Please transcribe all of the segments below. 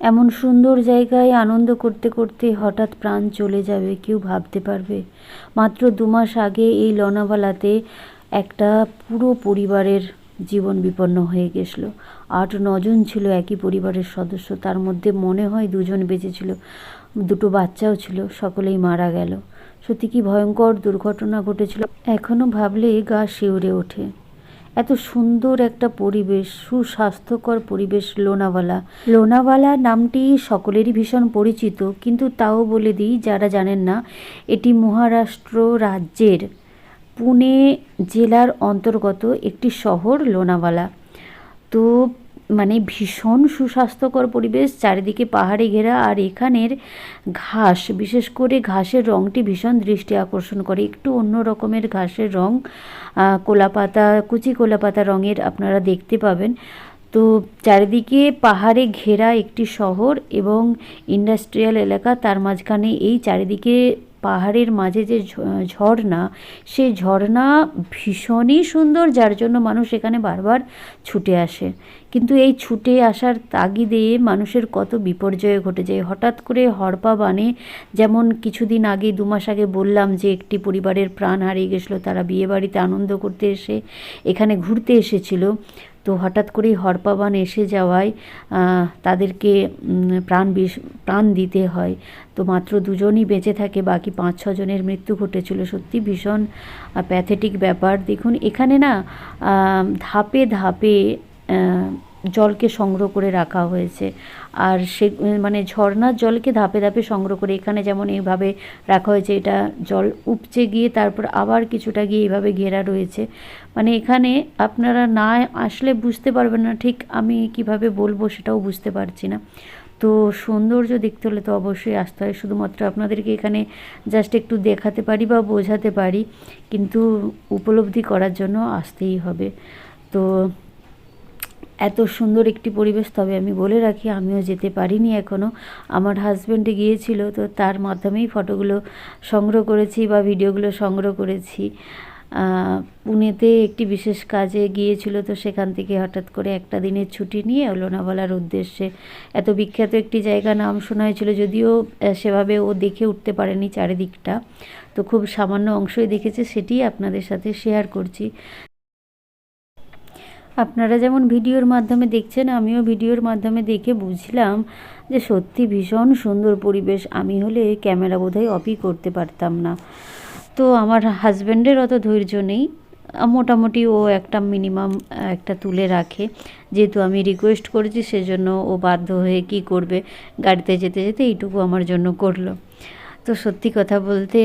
এমন সুন্দর জায়গায় আনন্দ করতে করতে হঠাৎ প্রাণ চলে যাবে, কেউ ভাবতে পারবে। মাত্র দু মাস আগে এই লনাওয়ালাতে একটা পুরো পরিবারের জীবন বিপন্ন হয়ে গেছিল। আট নজন ছিল একই পরিবারের সদস্য, তার মধ্যে মনে হয় দুজন বেঁচে ছিল, দুটো বাচ্চাও ছিল, সকলেই মারা গেল। সত্যি কি ভয়ঙ্কর দুর্ঘটনা ঘটেছিল? এখনও ভাবলে গা শিউরে ওঠে। এত সুন্দর একটা পরিবেশ, সুস্বাস্থ্যকর পরিবেশ লোনাওয়ালা লোনাওয়ালা নামটি সকলেরই ভীষণ পরিচিত, কিন্তু তাও বলে দিই, যারা জানেন না, এটি মহারাষ্ট্র রাজ্যের পুনে জেলার অন্তর্গত একটি শহর লোনাওয়ালা তো মানে ভীষণ সুস্বাস্থ্যকর পরিবেশ চারিদিকে পাহাড়ে ঘেরা আর এখানের ঘাস বিশেষ করে ঘাসের রঙটি ভীষণ দৃষ্টি আকর্ষণ করে। একটু অন্য রকমের ঘাসের রং আহ, কোলাপাতা কুচি কোলাপাতা রঙের আপনারা দেখতে পাবেন। তো চারিদিকে পাহাড়ে ঘেরা একটি শহর এবং ইন্ডাস্ট্রিয়াল এলাকা তার মাঝখানে এই চারিদিকে পাহাড়ের মাঝে যে ঝর্ণা সেই ঝর্ণা ভীষণই সুন্দর, যার জন্য মানুষ এখানে বারবার ছুটে আসে। কিন্তু এই ছুটে আসার তাগিদে মানুষের কত বিপর্যয় ঘটে যায়। হঠাৎ করে হরপা বানে, যেমন কিছুদিন আগে, দু মাস আগে বললাম যে, একটি পরিবারের প্রাণ হারিয়ে গেছিল, তারা বিয়েবাড়িতে আনন্দ করতে এসে, এখানে ঘুরতে এসেছিল। তো হঠাৎ করেই হরপাবান এসে যাওয়ায় তাদেরকে প্রাণ বিষ, প্রাণ দিতে হয়। তো মাত্র দুজনই বেঁচে থাকে, বাকি পাঁচ ছজনের মৃত্যু ঘটেছিল। সত্যি ভীষণ প্যাথেটিক ব্যাপার। দেখুন, এখানে না ধাপে ধাপে জলকে সংগ্রহ করে রাখা হয়েছে। আর সে মানে ঝর্নার জলকে ধাপে ধাপে সংগ্রহ করে এখানে যেমন এইভাবে রাখা হয়েছে, এটা জল উপচে গিয়ে তারপর আবার কিছুটা গিয়ে এইভাবে ঘেরা রয়েছে। মানে এখানে আপনারা না আসলে বুঝতে পারবেন না ঠিক আমি কীভাবে বলব সেটাও বুঝতে পারছি না। তো সৌন্দর্য দেখতে হলে তো অবশ্যই আসতে হয়। শুধুমাত্র আপনাদেরকে এখানে জাস্ট একটু দেখাতে পারি বা বোঝাতে পারি, কিন্তু উপলব্ধি করার জন্য আসতেই হবে। তো এত সুন্দর একটি পরিবেশ, তবে আমি বলে রাখি, আমিও যেতে পারিনি এখনও আমার হাজব্যান্ডে গিয়েছিল, তো তার মাধ্যমেই ফটোগুলো সংগ্রহ করেছি বা ভিডিওগুলো সংগ্রহ করেছি। পুনেতে একটি বিশেষ কাজে গিয়েছিল, তো সেখান থেকে হঠাৎ করে একটা দিনের ছুটি নিয়ে লোনাভালার উদ্দেশ্যে এত বিখ্যাত একটি জায়গা নাম শোনা হয়েছিল, যদিও সেভাবে ও দেখে উঠতে পারেনি চারিদিকটা। তো খুব সামান্য অংশই দেখেছে সেটি আপনাদের সাথে শেয়ার করছি। আপনারা যেমন ভিডিওর মাধ্যমে দেখছেন, আমিও ভিডিওর মাধ্যমে দেখে বুঝলাম যে সত্যি ভীষণ সুন্দর পরিবেশ। আমি হলে ক্যামেরা বোধহয় অফই করতে পারতাম না। তো আমার হাজব্যান্ডের অত ধৈর্য নেই। মোটামুটি ও একটা মিনিমাম, একটা তুলে রাখে। যেহেতু আমি রিকোয়েস্ট করেছি, সেজন্য ও বাধ্য হয়ে কি করবে, গাড়িতে যেতে যেতে এইটুকু আমার জন্য করল। তো সত্যি কথা বলতে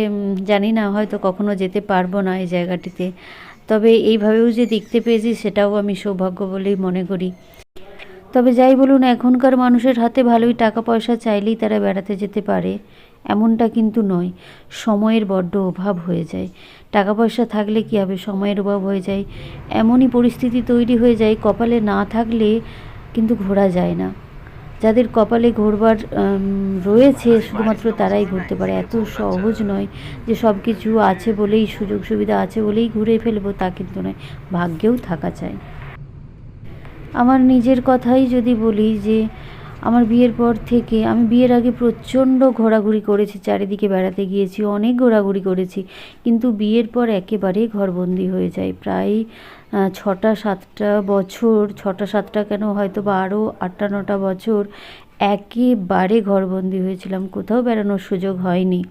জানি না, হয়তো কখনো যেতে পারব না এই জায়গাটিতে। তবে এইভাবেও যে দেখতে পেয়েছি সেটাও আমি সৌভাগ্য বলেই মনে করি। তবে যাই বলুন, এখনকার মানুষের হাতে ভালোই টাকা পয়সা চাইলেই তারা বেড়াতে যেতে পারে, এমনটা কিন্তু নয়। সময়ের বড্ড অভাব হয়ে যায়। টাকা পয়সা থাকলে কী হবে? সময়ের অভাব হয়ে যায়। এমনই পরিস্থিতি তৈরি হয়ে যায়, কপালে না থাকলে কিন্তু ঘোরা যায় না। যাদের কপালে ঘোরবার রয়েছে, শুধুমাত্র তারাই ঘুরতে পারে। এত সহজ নয় যে সব কিছু আছে বলেই সুযোগ সুবিধা আছে বলেই ঘুরে ফেলব, তা কিন্তু নয়। ভাগ্যেও থাকা চাই। আমার নিজের কথাই যদি বলি যে আমার বিয়ের পর থেকে আমি বিয়ের আগে প্রচণ্ড ঘোরাঘুরি করেছি চারিদিকে বেড়াতে গিয়েছি অনেক ঘোরাঘুরি করেছি। কিন্তু বিয়ের পর একেবারেই ঘরবন্দি হয়ে যায় প্রায় ছটা সাতটা বছর ছটা সাতটা কেন হয়তো বা আরও আটটা নটা বছর একেবারে ঘরবন্দি হয়েছিলাম। কোথাও বেড়ানোর সুযোগ হয়নি।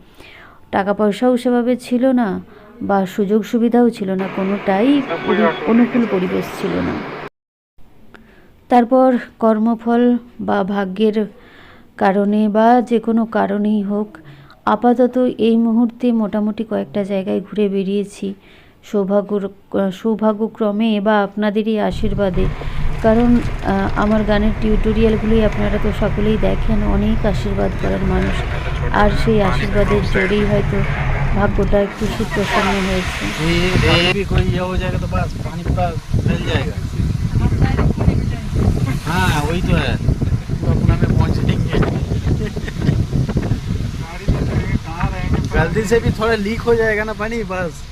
টাকা পয়সাও সেভাবে ছিল না বা সুযোগ সুবিধাও ছিল না কোনোটাই অনুকূল পরিবেশ ছিল না। তারপর কর্মফল বা ভাগ্যের কারণে বা যে কোনো কারণেই হোক আপাতত এই মুহূর্তে মোটামুটি কয়েকটা জায়গায় ঘুরে বেরিয়েছি সৌভাগ্য সৌভাগ্যক্রমে বা আপনাদেরই আশীর্বাদে কারণ আমার গানের টিউটোরিয়ালগুলি আপনারা তো সকলেই দেখেন অনেক আশীর্বাদ করার মানুষ আর সেই আশীর্বাদের জোরেই হয়তো ভাগ্যটা একটু সুপ্রসন্ন হয়েছে हाँ वही तो है। तो अपना में पहुँच जाएँगे। से भी थोड़ा लीक हो जाएगा ना पानी बस।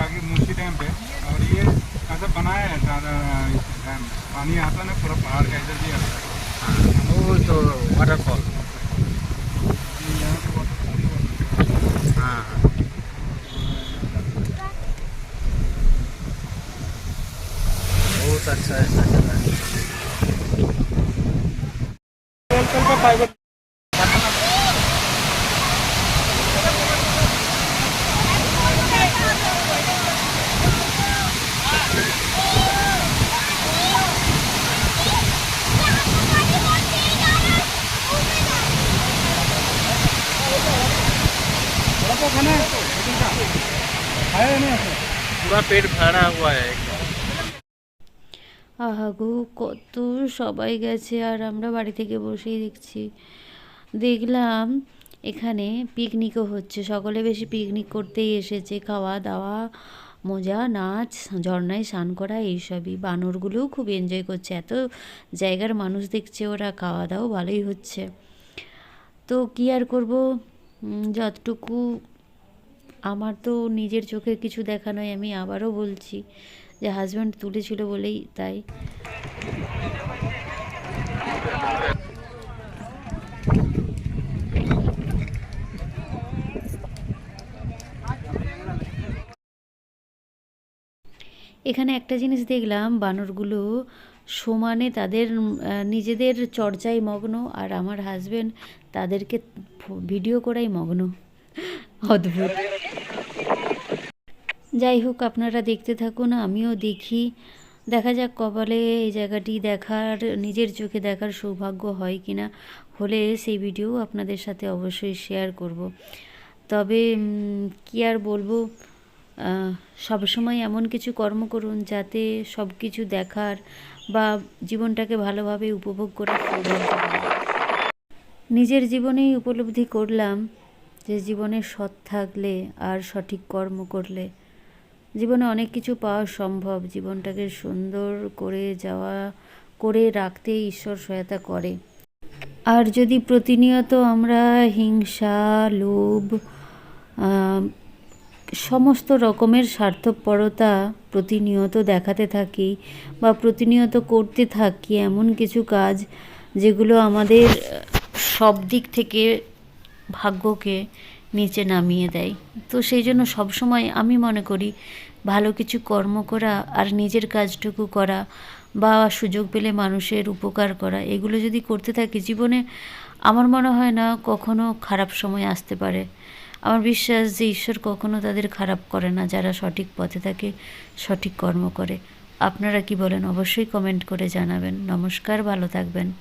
आगे पे और ये ऐसा बनाया है ज़्यादा पानी आता ना पूरा पहाड़ का इधर भी आता है। वो तो वाटरफॉल हाँ। बहुत अच्छा चला পুরা পেট ভরা হওয়া আহাগো কত সবাই গেছে আর আমরা বাড়ি থেকে বসেই দেখছি। দেখলাম এখানে পিকনিকও হচ্ছে। সকলে বেশি পিকনিক করতেই এসেছে। খাওয়া দাওয়া, মজা, নাচ ঝর্নায় স্নান করা, এইসবই। বানরগুলোও খুব এনজয় করছে। এত জায়গার মানুষ দেখছে ওরা। খাওয়া দাওয়া ভালোই হচ্ছে। তো কী আর করব? যতটুকু আমার তো নিজের চোখে কিছু দেখা নয়, আমি আবারও বলছি যে হাজব্যান্ড তুলেছিল বলেই তাই। এখানে একটা জিনিস দেখলাম, বানরগুলো সমানে তাদের নিজেদের চর্চায় মগ্ন আর আমার হাজব্যান্ড তাদেরকে ভিডিও করাই মগ্ন। অদ্ভুত। যাই হোক, আপনারা দেখতে থাকুন, আমিও দেখি। দেখা যাক কপালে এই জায়গাটি দেখার, নিজের চোখে দেখার সৌভাগ্য হয় কি না হলে সেই ভিডিও আপনাদের সাথে অবশ্যই শেয়ার করব। তবে কি আর বলব? সবসময় এমন কিছু কর্ম করুন যাতে সব কিছু দেখার বা জীবনটাকে ভালোভাবে উপভোগ হয়। নিজের জীবনেই উপলব্ধি করলাম যে জীবনে সৎ থাকলে আর সঠিক কর্ম করলে জীবনে অনেক কিছু পাওয়া সম্ভব। জীবনটাকে সুন্দর করে যাওয়া, করে রাখতে ঈশ্বর সহায়তা করে। আর যদি প্রতিনিয়ত আমরা হিংসা, লোভ সমস্ত রকমের স্বার্থপরতা প্রতিনিয়ত দেখাতে থাকি বা প্রতিনিয়ত করতে থাকি, এমন কিছু কাজ যেগুলো আমাদের সব দিক থেকে ভাগ্যকে নিচে নামিয়ে দেয়। তো সেই জন্য সবসময় আমি মনে করি, ভালো কিছু কর্ম করা আর নিজের কাজটুকু করা বা সুযোগ পেলে মানুষের উপকার করা, এগুলো যদি করতে থাকি জীবনে, আমার মনে হয় না কখনো খারাপ সময় আসতে পারে। আমার বিশ্বাস যে ঈশ্বর কখনো তাদের খারাপ করে না, যারা সঠিক পথে থাকে, সঠিক কর্ম করে। আপনারা কি বলেন, অবশ্যই কমেন্ট করে জানাবেন। নমস্কার, ভালো থাকবেন।